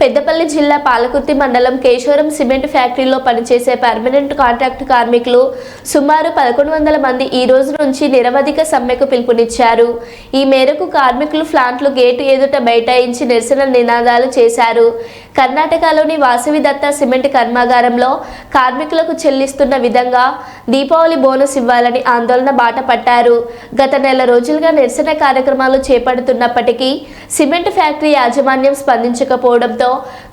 పెద్దపల్లి జిల్లా పాలకుర్తి మండలం కేశవరం సిమెంట్ ఫ్యాక్టరీలో పనిచేసే పర్మనెంట్ కాంట్రాక్ట్ కార్మికులు సుమారు పదకొండు వందల మంది ఈ రోజు నుంచి నిరవధిక సమ్మెకు పిలుపునిచ్చారు. ఈ మేరకు కార్మికులు ప్లాంట్లు గేటు ఎదుట బైఠాయించి నిరసన నినాదాలు చేశారు. కర్ణాటకలోని వాసవి దత్త సిమెంట్ కర్మాగారంలో కార్మికులకు చెల్లిస్తున్న విధంగా దీపావళి బోనస్ ఇవ్వాలని ఆందోళన బాట పట్టారు. గత నెల రోజులుగా నిరసన కార్యక్రమాలు చేపడుతున్నప్పటికీ సిమెంట్ ఫ్యాక్టరీ యాజమాన్యం స్పందించకపోవడంతో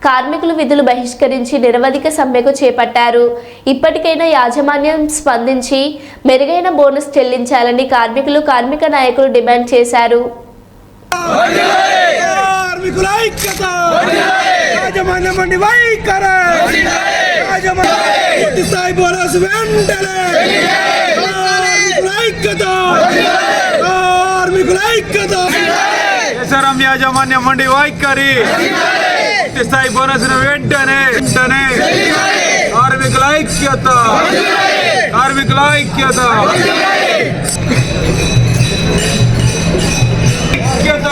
కార్మికులు విధులు బహిష్కరించి నిరవధిక సమ్మెకు చేపట్టారు. ఇప్పటికైనా యాజమాన్యం స్పందించి మెరుగైన బోనస్ చెల్లించాలని కార్మికులు కార్మిక నాయకులు డిమాండ్ చేశారు. కార్మికుల ఐక్యత! యాజమాన్య మండి వైఖరి యాజమాన్య పూర్తి స్థాయి వెంటనే. కార్మికుల ఐక్యత. కార్మికుల ఐక్యత. కేసరం యాజమాన్యం మండి వైఖరి. స్థాయి బోనస్ వెంటనే వెంటనే. కార్మికుల ఐక్యత. కార్మికుల ఐక్యత. ఐక్యత.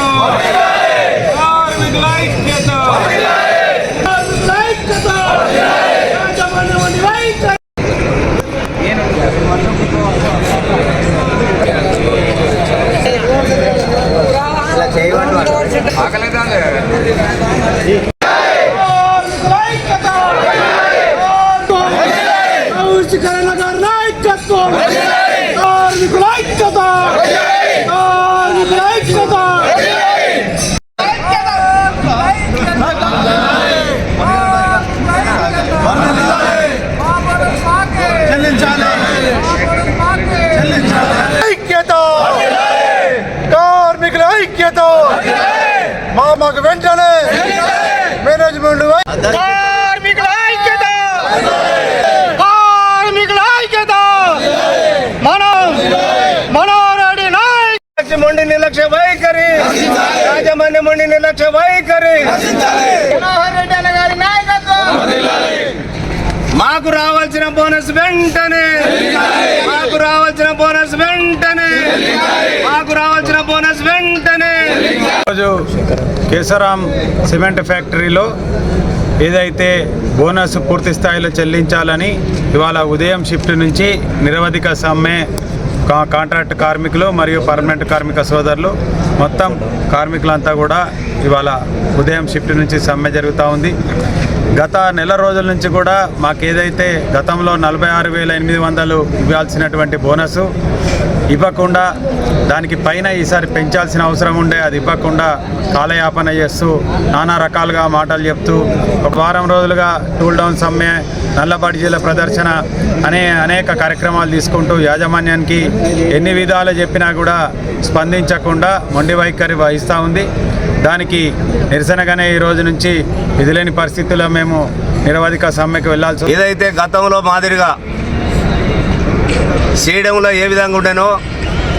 కార్మికుల ఐక్యత ఐక్యత కార్మికుల ఐక్యత మా మాకు వెంటనే మేనేజ్మెంట్ కార్మికుల ఐక్యత కార్మికుల ఐక్యత మనం మనోరెడ్డి నాయక్ మొండి నిర్లక్ష్య వైఖరి యాజమాన్య మొండి నిర్లక్ష్య వైఖరి. మాకు రావాల్సిన బోనస్ వెంటనే. మాకు రావాల్సిన బోనస్ వెంటనే. మాకు రావాల్సిన బోనస్ వెంటనే. ఈరోజు కేసరాం సిమెంట్ ఫ్యాక్టరీలో ఏదైతే బోనస్ పూర్తి స్థాయిలో చెల్లించాలని ఇవాళ ఉదయం షిఫ్ట్ నుంచి నిరవధిక సమ్మె కాంట్రాక్ట్ కార్మికులు మరియు పర్మనెంట్ కార్మిక సోదరులు. మొత్తం కార్మికులంతా కూడా ఇవాళ ఉదయం షిఫ్ట్ నుంచి సమ్మె జరుగుతూ ఉంది. గత నెల రోజుల నుంచి కూడా మాకు ఏదైతే గతంలో నలభై ఆరు వేల ఎనిమిది వందలు ఇవ్వాల్సినటువంటి బోనసు ఇవ్వకుండా దానికి పైన ఈసారి పెంచాల్సిన అవసరం ఉండే అది ఇవ్వకుండా కాలయాపన చేస్తూ నానా రకాలుగా మాటలు చెప్తూ ఒక వారం రోజులుగా టూల్ డౌన్ సమ్మె నల్లబాటి జిల్లా ప్రదర్శన అనే అనేక కార్యక్రమాలు తీసుకుంటూ యాజమాన్యానికి ఎన్ని విధాలు చెప్పినా కూడా స్పందించకుండా మొండి వైఖరి వహిస్తూ ఉంది. దానికి నిరసనగానే ఈ రోజు నుంచి విధులేని పరిస్థితుల్లో మేము నిరవధిక సమ్మెకు వెళ్ళాల్సి ఏదైతే గతంలో మాదిరిగా సీడంలో ఏ విధంగా ఉండేనో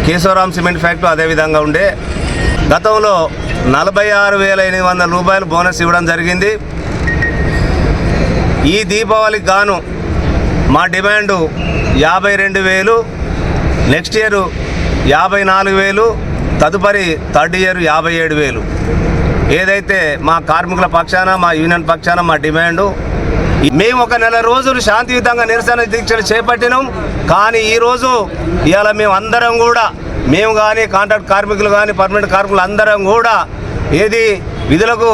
కేశవరామ్ సిమెంట్ ఫ్యాక్టరీ అదే విధంగా ఉండే. గతంలో నలభై ఆరు వేల ఎనిమిది వందల రూపాయలు బోనస్ ఇవ్వడం జరిగింది. ఈ దీపావళికి గాను మా డిమాండు యాభై రెండు వేలు నెక్స్ట్ ఇయర్ యాభై నాలుగు వేలు తదుపరి థర్డ్ ఇయర్ యాభై ఏడు వేలు. ఏదైతే మా కార్మికుల పక్షాన మా యూనియన్ పక్షాన మా డిమాండు మేము ఒక నెల రోజులు శాంతియుతంగా నిరసన దీక్షలు చేపట్టినాం. కానీ ఈరోజు ఇవాళ మేము అందరం కూడా మేము కానీ కాంట్రాక్ట్ కార్మికులు కానీ పర్మనెంట్ కార్మికులు అందరం కూడా ఏది విధులకు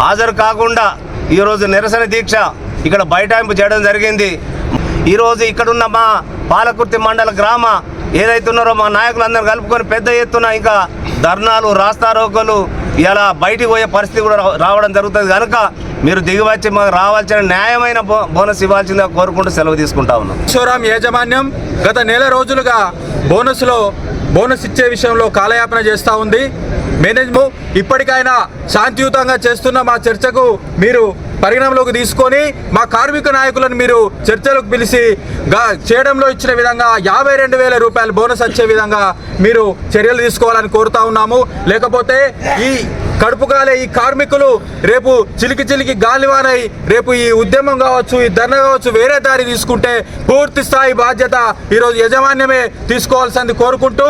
హాజరు కాకుండా ఈరోజు నిరసన దీక్ష ఇక్కడ బైఠాయింపు చేయడం జరిగింది. ఈరోజు ఇక్కడున్న మా పాలకుర్తి మండల గ్రామ ఏదైతే ఉన్నారో మా నాయకులందరూ కలుపుకొని పెద్ద ఎత్తున ఇంకా ధర్నాలు రాస్తారోకలు ఇలా బయటికి పోయే పరిస్థితి కూడా రా- రావడం జరుగుతుంది. కనుక మీరు దిగివచ్చి మాకు రావాల్సిన న్యాయమైన బో- బోనస్ ఇవ్వాల్సిందిగా కోరుకుంటూ సెలవు తీసుకుంటా ఉన్నాం. ఈశ్వరాం యాజమాన్యం గత నెల రోజులుగా బోనస్లో బోనస్ ఇచ్చే విషయంలో కాలయాపన చేస్తూ ఉంది. మేనేజ్మెంట్ ఇప్పటికైనా శాంతియుతంగా చేస్తున్న మా చర్చకు మీరు పరిగణంలోకి తీసుకొని మా కార్మిక నాయకులను మీరు చర్చలకు పిలిచి చేయడంలో ఇచ్చిన విధంగా యాభై రెండు వేల రూపాయల బోనస్ వచ్చే విధంగా మీరు చర్యలు తీసుకోవాలని కోరుతా ఉన్నాము. లేకపోతే ఈ కడుపు కాలే ఈ కార్మికులు. రేపు చిలికి చిలికి గాలివానై రేపు ఈ ఉద్యమం కావచ్చు ఈ ధర్నా కావచ్చు వేరే దారి తీసుకుంటే పూర్తి స్థాయి బాధ్యత ఈరోజు యజమాన్యమే తీసుకోవాల్సింది కోరుకుంటూ